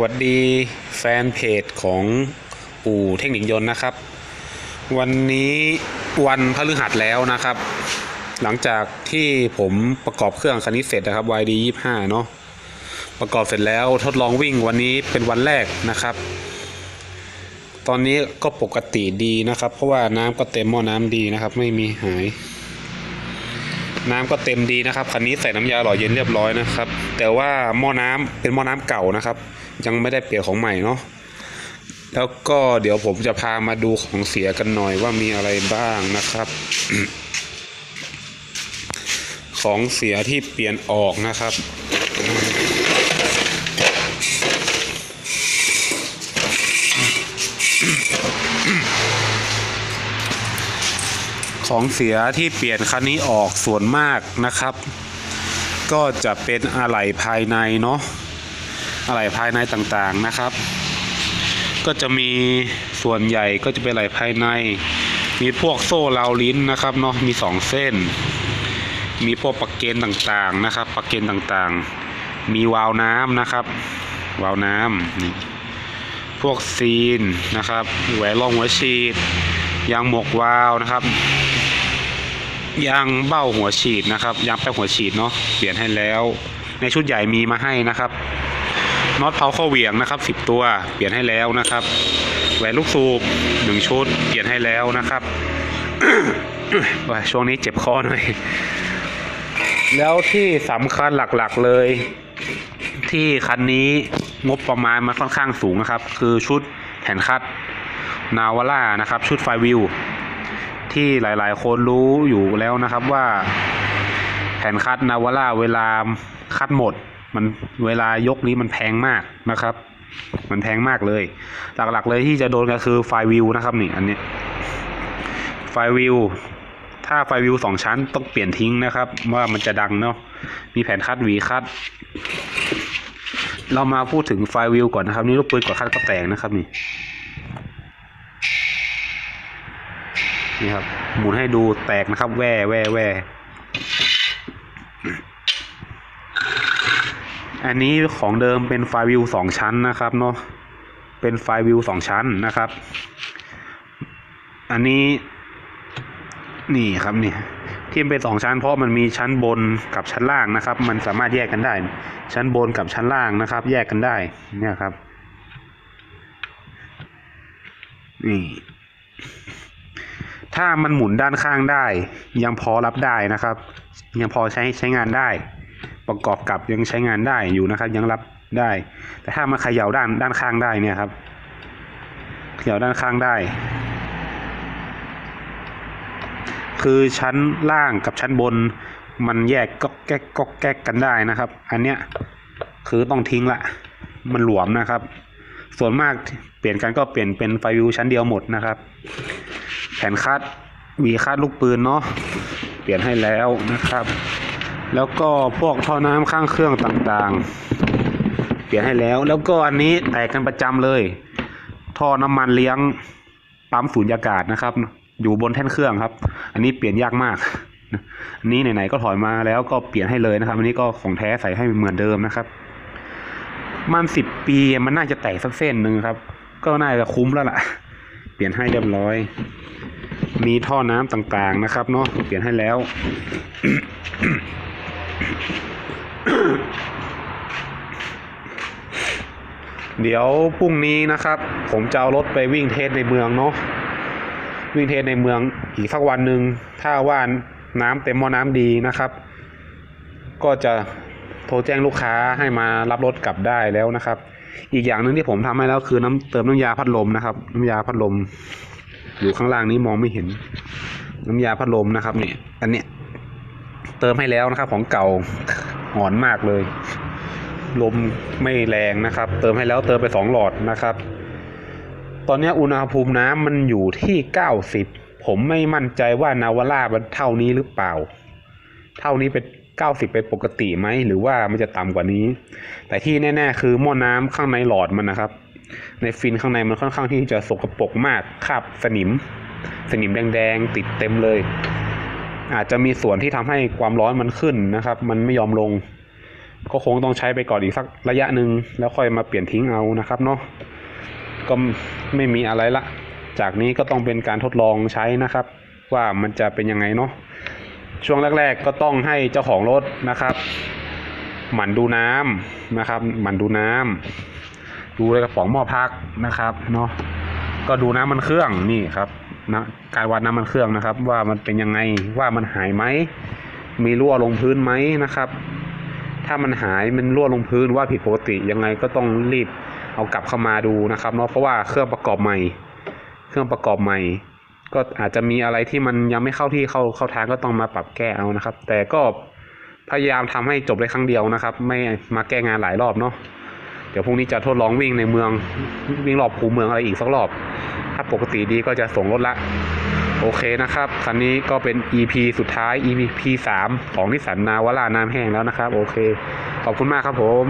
วัสดีแฟนเพจของอู่เทคนิคยนต์นะครับ วันนี้วันพฤหัสแล้วนะครับ หลังจากที่ผมประกอบเครื่องคันนี้เสร็จนะครับ YD 25เนาะประกอบเสร็จแล้วทดลองวิ่งวันนี้เป็นวันแรกนะครับ ตอนนี้ก็ปกติดีนะครับ เพราะว่าน้ำก็เต็มหม้อน้ำดีนะครับ ไม่มีหาย น้ำก็เต็มดีนะครับคันนี้ใส่น้ำยาหล่อเย็นเรียบร้อยนะครับ แต่ว่าหม้อน้ำเป็นหม้อน้ำเก่านะครับ ยังไม่ได้เปลี่ยนของใหม่เนาะแล้วก็เดี๋ยวผมจะพามาดูของเสียกันหน่อยว่ามีอะไรบ้างนะครับ ของเสียที่เปลี่ยนออกนะครับ ของเสียที่เปลี่ยนคันนี้ออกส่วนมากนะครับ ก็จะเป็นอะไหล่ภายในเนาะ อะไหล่ภายในต่างๆนะครับ ก็จะมีส่วนใหญ่ก็จะเป็นอะไหล่ภายใน มีพวกโซ่ราวลิ้นนะครับเนาะมีสองเส้น มีพวกปักเกนต่างๆนะครับ ปักเกนต่างๆ มีวาล์วน้ำนะครับ วาล์วน้ำนี่พวกซีนนะครับแหวนรองหัวฉีดยางหมวกวาล์วนะครับยางเบ้าหัวฉีดนะครับยางแป๊บหัวฉีดเนาะเปลี่ยนให้แล้ว ในชุดใหญ่มีมาให้นะครับ น็อตเพาข้าเหวี่ยงนะครับ 10 ตัว เปลี่ยนให้แล้วนะครับแหวนลูกสูบหนึ่งชุด เปลี่ยนให้แล้วนะครับว่าช่วงนี้เจ็บคอหน่อยแล้วที่สำคัญหลักๆเลย ที่คันนี้งบประมาณมันค่อนข้างสูงนะครับ คือชุดแผ่นคัดนาวาร่านะครับ ชุดไฟวิวที่หลายๆ คนรู้อยู่แล้วนะครับว่า แผ่นคัดนาวาร่าเวลาคัดหมด มันเวลายกนี้มันแพงมากนะครับ มันแพงมากเลย หลักๆเลยที่จะโดนก็คือไฟวิวนะครับนี่อันนี้ไฟวิวถ้าไฟวิวสองชั้นต้องเปลี่ยนทิ้งนะครับ ว่ามันจะดังเนาะมีแผ่นคัดหวีคัด เรามาพูดถึงไฟวิวก่อนนะครับ นี่ลูกปืนกดคัดก็แตกนะครับนี่นี่ครับหมุนให้ดูแตกนะครับ แว่แว่แว่ อันนี้ของเดิมเป็นไฟวิวสองชั้นนะครับเนาะเป็นไฟวิวสองชั้นนะครับ อันนี้นี่ครับนี่ที่มันเป็นสองชั้นเพราะมันมีชั้นบนกับชั้นล่างนะครับ มันสามารถแยกกันได้ ชั้นบนกับชั้นล่างนะครับ แยกกันได้เนี่ยครับ นี่ถ้ามันหมุนด้านข้างได้ ยังพอรับได้นะครับ ยังพอใช้ใช้งานได้ ประกอบกับยังใช้งานได้อยู่นะครับ ยังรับได้ แต่ถ้ามันเขย่าด้านด้านข้างได้เนี่ยครับเขย่าด้านข้างได้ คือชั้นล่างกับชั้นบน มันแยกก็แก๊กก็แก๊กกันได้นะครับ อันเนี้ยคือต้องทิ้งละ มันหลวมนะครับ ส่วนมากเปลี่ยนกันก็เปลี่ยนเป็นไฟวิวชั้นเดียวหมดนะครับ แผ่นคัดหวีคัดลูกปืนเนาะเปลี่ยนให้แล้วนะครับ แล้วก็พวกท่อน้ำข้างเครื่องต่างๆ เปลี่ยนให้แล้ว แล้วก็อันนี้แตกกันประจำเลย ท่อน้ำมันเลี้ยงปั๊มสูญญากาศนะครับ อยู่บนแท่นเครื่องครับ อันนี้เปลี่ยนยากมาก อันนี้ไหนๆก็ถอยมาแล้วก็เปลี่ยนให้เลยนะครับ อันนี้ก็ของแท้ใส่ให้เหมือนเดิมนะครับ มันสิบปีมันน่าจะแตกสักเส้นหนึ่งครับ ก็น่าจะคุ้มแล้วล่ะ เปลี่ยนให้เรียบร้อย มีท่อน้ำต่างๆนะครับเนาะเปลี่ยนให้แล้ว เดี๋ยวพรุ่งนี้นะครับ ผมจะเอารถไปวิ่งเทสในเมืองเนาะวิ่งเทสในเมืองอีกสักวันหนึ่งถ้าว่าน้ำเต็มมอน้ำดีนะครับ ก็จะโทรแจ้งลูกค้าให้มารับรถกลับได้แล้วนะครับ อีกอย่างหนึ่งที่ผมทำให้แล้วคือน้ำเติมน้ำยาพัดลมนะครับ น้ำยาพัดลม อยู่ข้างล่างนี้มองไม่เห็น น้ำยาพัดลมนะครับเนี่ยอันเนี้ย เติมให้แล้วนะครับ ของเก่าหอนมากเลย ลมไม่แรงนะครับ เติมให้แล้วเติมไปสองหลอดนะครับ ตอนนี้อุณหภูมิน้ำมันอยู่ที่เก้าสิบผมไม่มั่นใจว่านาวาร่ามันเท่านี้หรือเปล่า เท่านี้เป็นเก้าสิบเป็นปกติไหมหรือว่ามันจะต่ำกว่านี้ แต่ที่แน่ ๆ คือหม้อน้ำข้างในหลอดมันนะครับ ในฟินข้างในมันค่อนข้างที่จะสกปรกมากคราบสนิม สนิมแดงๆติดเต็มเลย อาจจะมีส่วนที่ทำให้ความร้อนมันขึ้นนะครับ มันไม่ยอมลง ก็คงต้องใช้ไปก่อนอีกสักระยะหนึ่งแล้วค่อยมาเปลี่ยนทิ้งเอานะครับเนาะก็ไม่มีอะไรละ จากนี้ก็ต้องเป็นการทดลองใช้นะครับ ว่ามันจะเป็นยังไงเนาะช่วงแรก ๆ ก็ต้องให้เจ้าของรถนะครับหมั่นดูน้ำนะครับหมั่นดูน้ำดูกระป๋องหม้อพักนะครับเนาะก็ดูน้ำมันเครื่องนี่ครับ นะการวัดน้ำมันเครื่องนะครับ ว่ามันเป็นยังไงว่ามันหายไหมมีรั่วลงพื้นไหมนะครับ ถ้ามันหายมันรั่วลงพื้นว่าผิดปกติยังไงก็ต้องรีบเอากลับเข้ามาดูนะครับเนาะเพราะว่าเครื่องประกอบใหม่ เครื่องประกอบใหม่ ก็อาจจะมีอะไรที่มันยังไม่เข้าที่เข้าเข้าทางก็ต้องมาปรับแก้เอานะครับ แต่ก็พยายามทำให้จบได้ครั้งเดียวนะครับ ไม่มาแก้งานหลายรอบเนาะ เดี๋ยวพรุ่งนี้จะทดลองวิ่งในเมืองวิ่งรอบคูเมืองอะไรอีกสักรอบ ถ้าปกติดีก็จะส่งรถละ โอเคนะครับ คันนี้ก็เป็น EP สุดท้าย EP 3 ของนิสสันนาวาราน้ำแห้งแล้วนะครับ โอเค ขอบคุณมากครับผม